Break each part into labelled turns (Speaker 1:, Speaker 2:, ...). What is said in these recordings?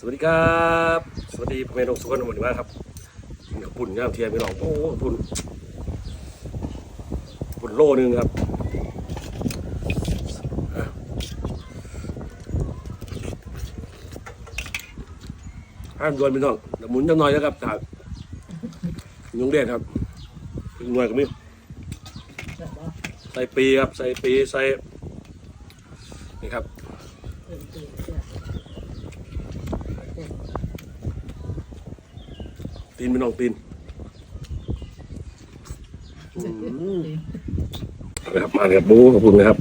Speaker 1: สวัสดีครับ สวัสดีพ่อแม่น้องสุขนหมดีมากครับกินข้าวปุ่นย่ามเทียมพี่น้องโอ้ปุ่นปุ่นโลนึงครับห้ามดวนพี่น้องเดี๋ยวหมุนจังหน่อยนะครับจากยุงเด่นครับหน่วยก็มีใส่ปีครับ ใส่ปีใส่นี่ครับ ตีนพี่น้องตีนนะครับมาครับบูขอบคุณนะครับ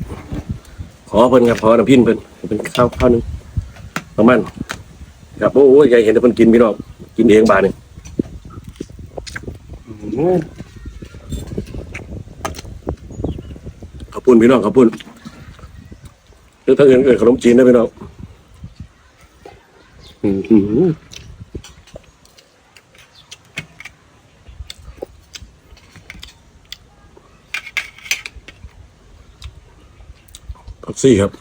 Speaker 1: ขอเพิ่นครับขอน้ำพินเพิ่นเป็นข้าวข้าวหนึงประมาณครับโอ้ยใหญ่เห็นแต่เพิ่นกินพี่น้องกินเองบาดนี่อื้อขอบคุณพี่น้องขอบคุณหรือถ้าเอื่นเกิดขนมจีนนะพี่น้องอือหือ พัก ซี่ครับ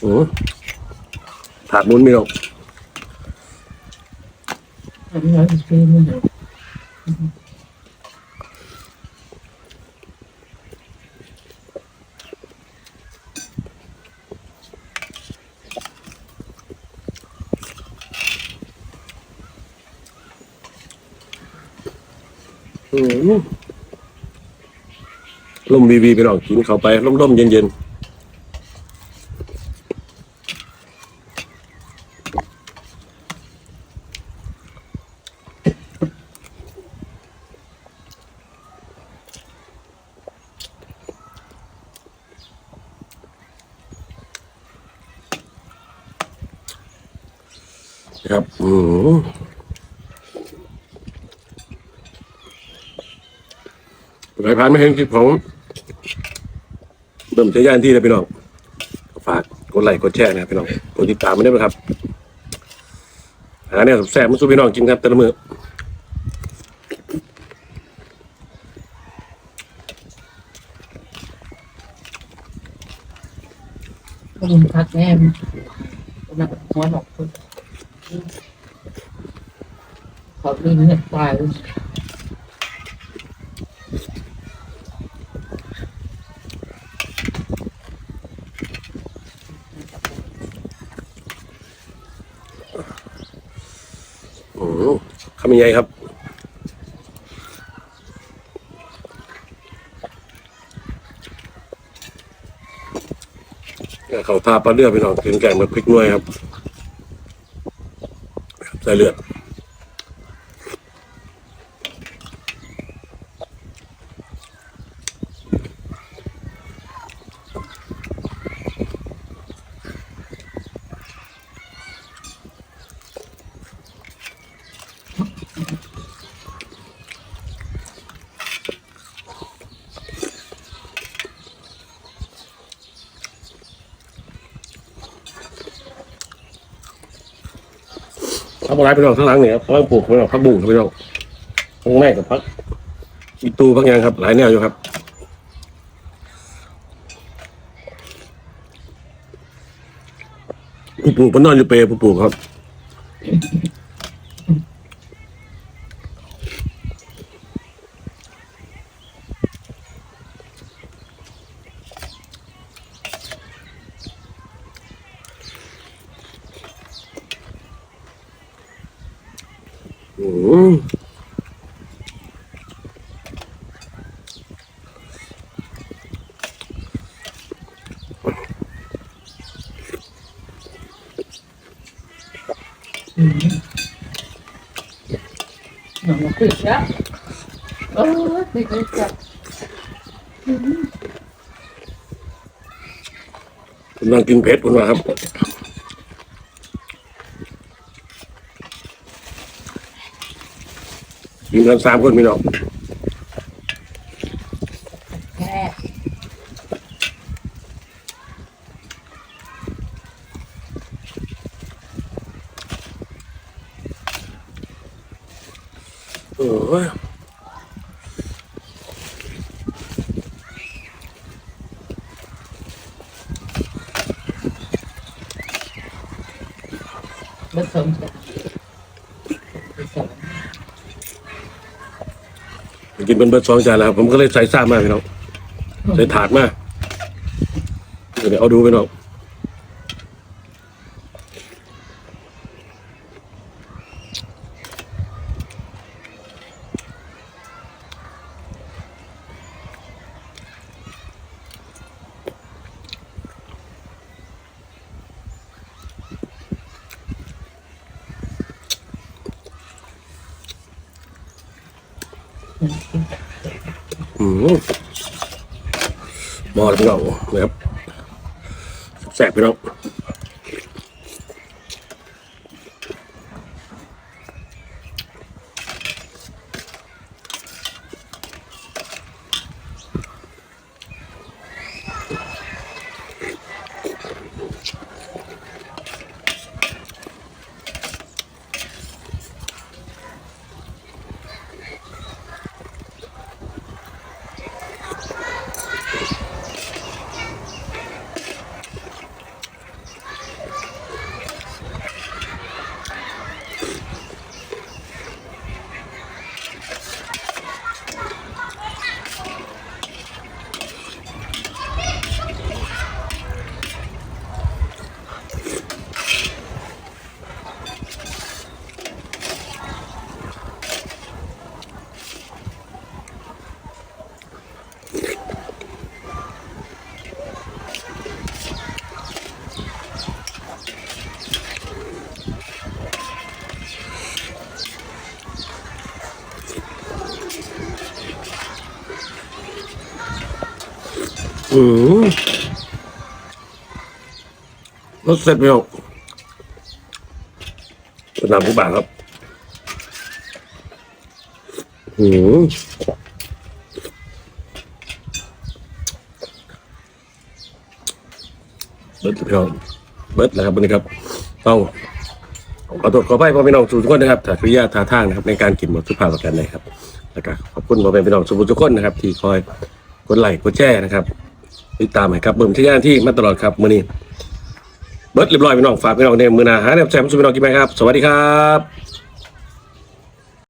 Speaker 1: โอ้ถาดมุนไม่หรอกอืม ลมวีวีไปหรอกกินเข้าไปร่มๆเย็นๆครับอืม ใครผ่านไม่เห็นคลิปของเบิ่มเสียยานที่นะพี่น้องฝากกดไลค์กดแชร์นะครับพี่น้องกดติดตามมาด้วยนะครับหาเนี่ยแซ่บมาสู้พี่น้องกินครับแต่ละมื้อ
Speaker 2: บุญพักแน่มันหัวหนอกคนขอบคุณเนี่ยตาย
Speaker 1: โอ้โคำยังไงครับเขาทาปลาเลือดไปหน่องกินแกงแบบพริกน้วยครับใส่เลือด พักอะไรพี่น้องข้างหลังเนี่ยครับพักปลูกพี่น้องพักบุ้งครับพี่น้องข้างแม่กับพักอีตูพักยังครับ หลายแนวอยู่ครับผู้ปลูกมันนอนอยู่เปรย์ผู้ปลูกครับ อืม
Speaker 2: หนังมันขึ้นแล้วเออไม่เคยจับ
Speaker 1: กำลังกินเผ็ดคุณมาครับ กินกันสามคนพี่น้องโอ้ย
Speaker 2: ไม่สม
Speaker 1: กินเป็นเบิร์ดสองจานแล้วครับผมก็เลยใส่ซ่ามากพี่น้องใส่ถาดมากเดี๋ยวเอาดูพี่น้อง อืมหมอพี่น้องนะครับแสบพี่น้อง อืมรสเสร็จพี่น้องเป็นน้ำผู้บ่าครับ อืมเบิร์ดพี่น้องเบิร์ดแล้วครับวันนี้ครับ ต้องขอตรวขอไปพ่อพี่น้องทุกคนนะครับถ้าขออนุญาท่าทางนะครับ ในการกินหมดทุกภาคประกันเลยครับแล้วก็ขอบคุณพ่อแม่พี่น้องทุกคนนะครับ ที่คอยกดไลค์กดแชร์นะครับ ติดตามให้ครับเบิ่มที่ย่านที่มาตลอดครับมื้อนี้เบิร์ดเรียบร้อยพี่น้องฝากพี่น้องในมือหนาหาแนวแชมป์สุพี่น้องกินไหมครับ สวัสดีครับ